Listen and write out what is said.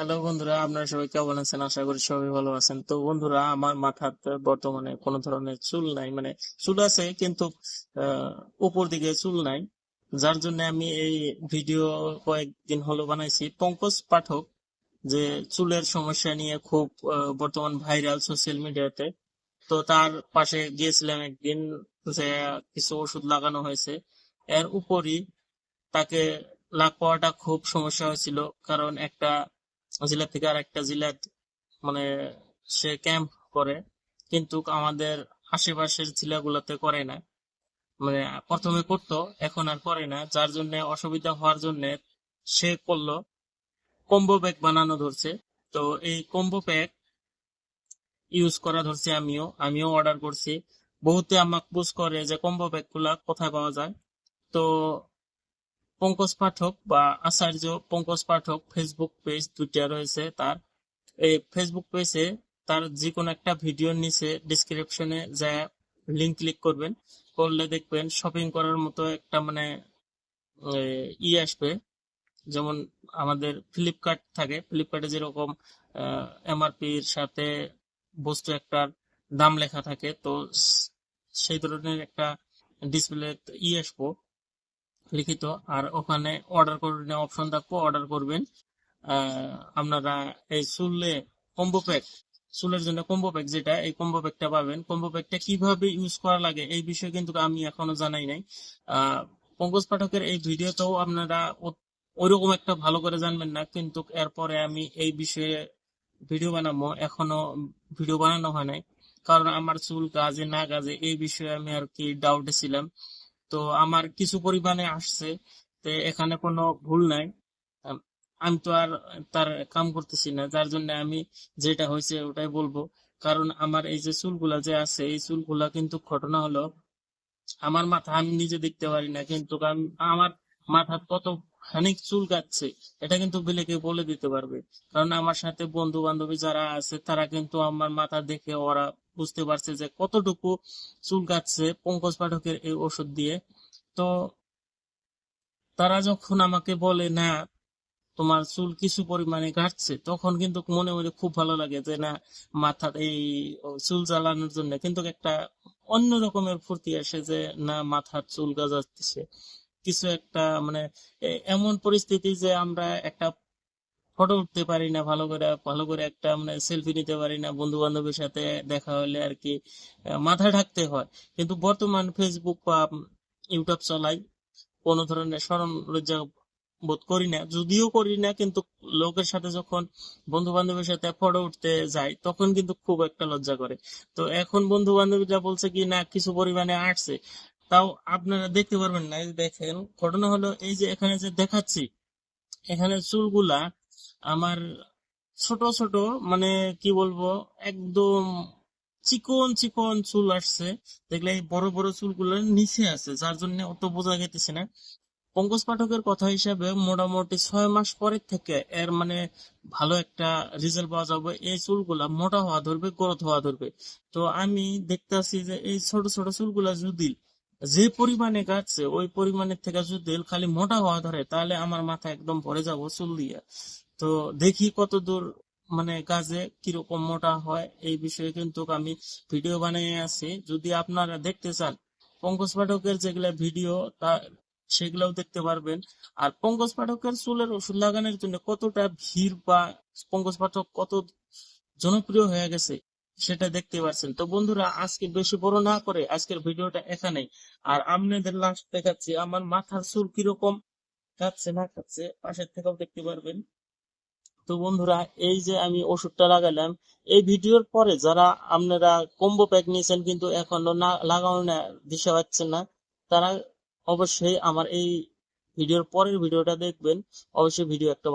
Hello বন্ধুরা, আপনারা সবাই কেমন আছেন? আশা করি সবাই ভালো আছেন। তো বন্ধুরা, আমার মাথাতে বর্তমানে কোনো ধরনের চুল নাই মানে চুল আছে কিন্তু উপর দিকে চুল নাই। যার জন্য আমি এই ভিডিও কয়েকদিন হলো বানাইছি। পঙ্কজ পাঠক, যে চুলের সমস্যা নিয়ে খুব বর্তমান ভাইরাল সোশ্যাল মিডিয়াতে, তো তার পাশে গিয়েছিলাম একদিন যে কিছু ওষুধ লাগানো হয়েছে। এর উপরই তাকে লাগ পাওয়াটা খুব সমস্যা হয়েছিল, কারণ একটা জেলা থেকে আর একটা জেলার মানে সে ক্যাম্প করে, কিন্তু আমাদের আশেপাশের জেলাগুলোতে করে না। মানে প্রথমে করতো, এখন আর করে না। যার জন্য অসুবিধা হওয়ার জন্য সে করল। কম্বো প্যাক বানানো ধরছে। তো এই কম্বো প্যাক ইউজ করা ধরছে আমিও। আমিও অর্ডার করছি। বহুতে আমাকে পুশ করে যে কম্বো প্যাকগুলা কোথায় পাওয়া যায়। তো পঙ্কজ পাঠক বা আচার্য পঙ্কজ পাঠক ফেসবুক পেজ দুইটা রয়েছে তার। এই ফেসবুক পেজে তার যে কোনো একটা ভিডিওর নিচে ডিসক্রিপশনে যা লিংক ক্লিক করবেন। করলে দেখবেন শপিং করার মতো একটা মানে ই আসবে। যেমন আমাদের ফ্লিপকার্ট থাকে। ফ্লিপকার্টে যেরকম এমআরপির সাথে বস্তু একটার দাম লেখা থাকে, তো সেই ধরনের একটা ডিসপ্লে ই আসব। লিখিত, আর ওখানে অর্ডার করবেন অপশন থাকব অর্ডার করবেন। আপনারা এই চুলে কম্বো প্যাক চুলের জন্য কম্বো প্যাক যেটা, এই কম্বো প্যাকটা পাবেন। কম্বো প্যাকটা কীভাবে ইউজ করা লাগে, এই বিষয়ে কিন্তু আমি এখনও জানাই নাই। পঙ্কজ পাঠকের এই ভিডিওতেও আপনারা ওইরকম একটা ভালো করে জানবেন না, কিন্তু এরপরে আমি এই বিষয়ে ভিডিও বানাবো। এখনও ভিডিও বানানো হয় নাই, কারণ আমার চুল কাজে না কাজে এই বিষয়ে আমি আর কি ডাউটে ছিলাম। তো আমার কিছু পরিমাণে আসছে, তো এখানে কোনো ভুল নাই। আমি তো আর তার কাম করতেছি না, যার জন্য আমি যেটা হয়েছে ওটাই বলব। কারণ আমার এই যে চুলগুলা যে আছে, এই চুলগুলা কিন্তু ঘটনা হলো, আমার মাথা আমি নিজে দেখতে পারি না, কিন্তু আমি- আমার মাথা কত খানিক চুল কাটছে, এটা কিন্তু বিলেকে বলে দিতে পারবে। কারণ আমার সাথে বন্ধু বান্ধবী যারা আছে, তারা কিন্তু আমার মাথা দেখে ওরা বুঝতে পারছে যে কতটুকু চুল কাটছে পঙ্কজ পাঠকের এই ওষুধ দিয়ে। তো তারা যখন আমাকে বলে, না, তোমার চুল কিছু পরিমাণে কাটছে, তখন কিন্তু মনে মনে খুব ভালো লাগে যে, না মাথার এই চুল জ্বালানোর জন্য কিন্তু একটা অন্য রকমের ফুর্তি আসে যে, না, মাথার চুল গজাচ্ছে। কিছু একটা মানে এমন পরিস্থিতি যে, আমরা একটা ফটো উঠতে পারি না, ভালো করে ভালো করে একটা মানে সেলফি নিতে পারি না বন্ধু বান্ধবের সাথে দেখা হলে আর কি মাথা ঢাকতে হয়। কিন্তু বর্তমান ফেসবুক বা ইউটিউব চলাই, কোনো ধরনের স্মরণ লজ্জা বোধ করি না। যদিও করি না, কিন্তু লোকের সাথে যখন বন্ধু বান্ধবের সাথে ফটো উঠতে যাই, তখন কিন্তু খুব একটা লজ্জা করে। তো এখন বন্ধু বান্ধবীরা বলছে কি, না, কিছু পরিমাণে আসছে তাও আপনারা দেখতে পারবেন না দেখেন, ঘটনা হলো এই যে এখানে যে দেখাচ্ছি, এখানে চুলগুলা আমার ছোট ছোট মানে কি বলব, একদম চিকন চিকন চুল আসছে। দেখলে বড় বড় চুলগুলো নিচে আছে, যার জন্য অত বোঝা যেতেছে না। পঙ্কজ পাঠকের কথা হিসাবে মোটামুটি ছয় মাস পরের থেকে এর মানে ভালো একটা রেজাল্ট পাওয়া যাবে। এই চুলগুলা মোটা হওয়া ধরবে গ্রোথ হওয়া ধরবে। তো আমি দেখতেছি যে এই ছোট ছোট চুলগুলা যদি যে পরিমাণে কাটছে, ওই পরিমাণের থেকে যদি খালি মোটা হওয়া ধরে, তাহলে আমার মাথা একদম ভরে যাব চুল দিয়ে। তো দেখি কত দূর মানে কাজে কীরকম মোটা হয়, এই বিষয়ে কিন্তু আমি ভিডিও বানিয়ে আছি। যদি আপনারা দেখতে চান পঙ্কজ পাঠকের যেগুলা ভিডিও তা সেগুলোও দেখতে পারবেন। আর পঙ্কজ পাঠকের চুলের ওষুধ লাগানোর জন্য কতটা ভিড় বা পঙ্কজ পাঠক কত জনপ্রিয় হয়ে গেছে, সেটা দেখতে পাচ্ছেন তো বন্ধুরা, আজকে বেশি বড় না করে আজকের ভিডিওটা এখানেই। আর আপনাদের লাস্ট দেখাচ্ছি, আমার মাথার চুল কীরকম কাটছে না কাটছে পাশের থেকেও দেখতে পারবেন। তো বন্ধুরা, এই যে আমি ওষুধটা লাগালাম, এই ভিডিওর পরে যারা আপনারা কম্বো প্যাক নিয়েছেন কিন্তু এখনও না লাগানো না দিশা পাচ্ছেন না, তারা অবশ্যই আমার এই ভিডিওর পরের ভিডিওটা দেখবেন। অবশ্যই ভিডিও একটা